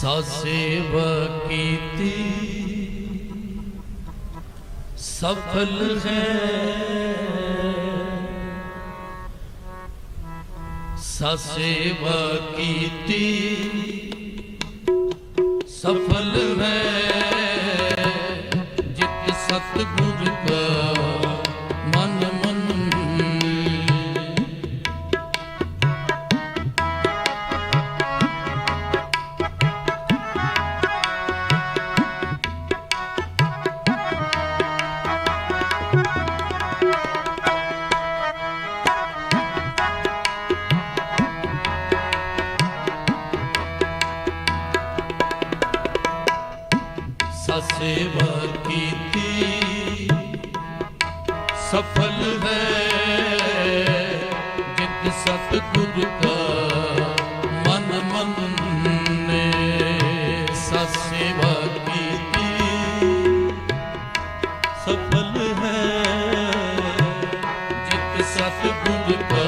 ਸਾ ਸੇਵਾ ਕੀਤੀ ਸਫਲ ਹੈ। ਸਾ ਕੀਤੀ ਸਫਲ ਹੈ। ਸਫਲ ਹੈ, ਜਿਤ ਸਤਿਗੁਰ ਕਾ ਮਨ ਮੰਨੇ ਸਾ ਸੇਵਾ ਕੀਤੀ। ਸਫਲ ਹੈ, ਜਿਤ ਸਤਿਗੁਰ ਕਾ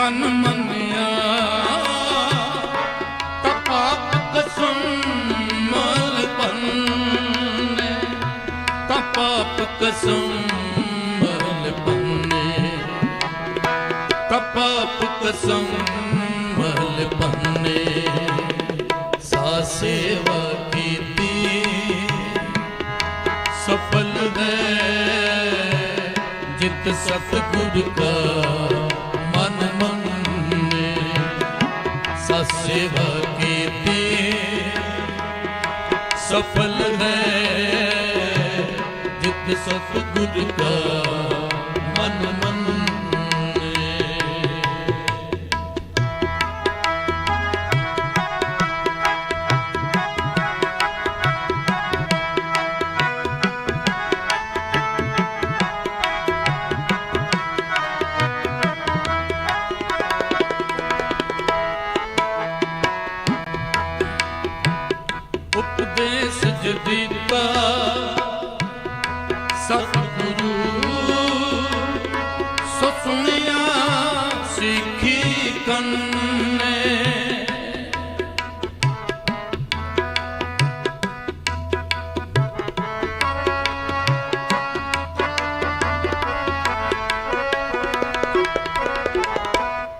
ਮਨ ਮੰਨਿਆ। ਤਪਾਪ ਕਸਮ ਮਲ ਪੰਨੇ ਤਪਾਪ ਕਸਮ ਮਲ ਪੰਨੇ ਤਪਾਪ ਕਸਮ ਮਲ ਪੰਨੇ ਸਾ ਸੇਵਾ ਕੀਤੀ। ਸਫਲ ਹੈ ਜਿਤ ਸਤਿਗੁਰ ਕਾ। ਸੇਵਾ ਕੀਤੀ। ਸਫਲ ਹੈ। ਜਿਤ ਸਤਿਗੁਰ ਕਾ ਮਨ ਮਨ ਸਿੱਖੀ ਕੰਨੇ।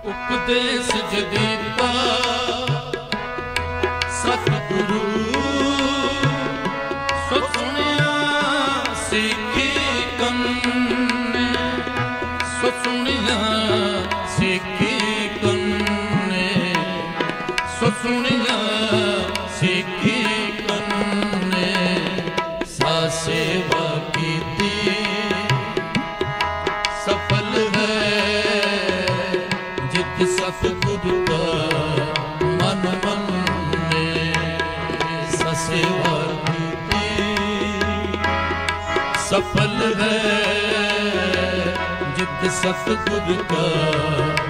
ਉਪਦੇਸ਼ ਜ ਸਾ ਸੇਵਾ ਸਫਲ ਹੈ ਜਿਤ ਸਤਿਗੁਰ ਕਾ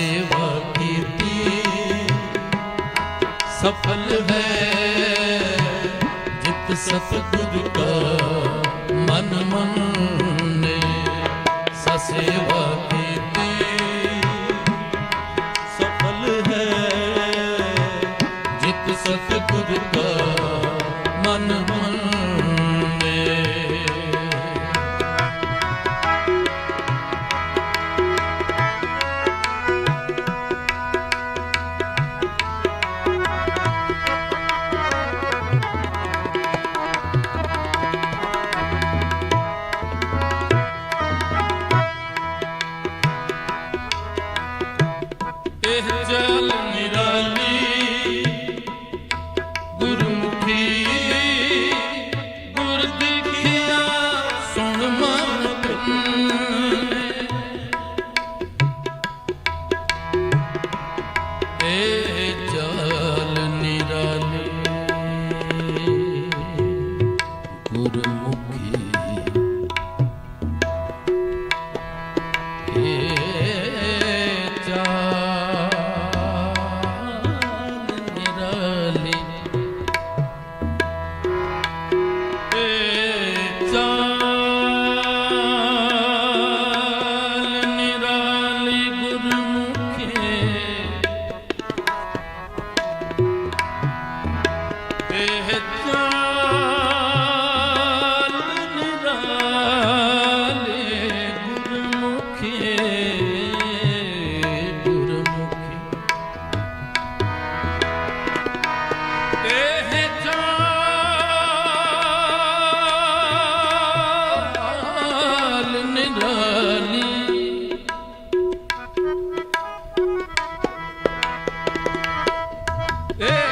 ਸੇਵ ਕੀਤੀ ਸਫਲ ਹੈ ਜਿਤ ਸਤਿਗੁਰ ਕਾ ਮਨ ਮੰਨੇ ਸਸੇਵਾ Yeah.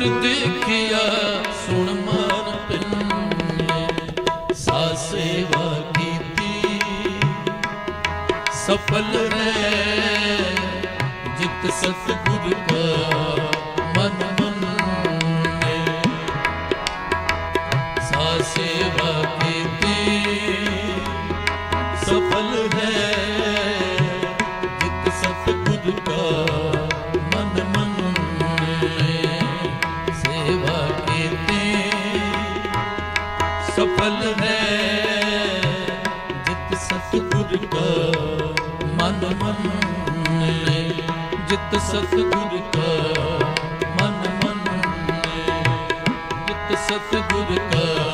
göründük ਸਫਲ ਹੈ। ਜਿਤ ਸਤਗੁਰ ਕਾ ਮਨ ਮੰਨੇ ਜਿਤ ਸਤਗੁਰ ਕਾ ਮਨ ਮੰਨੇ ਜਿਤ ਸਤਗੁਰ ਕਾ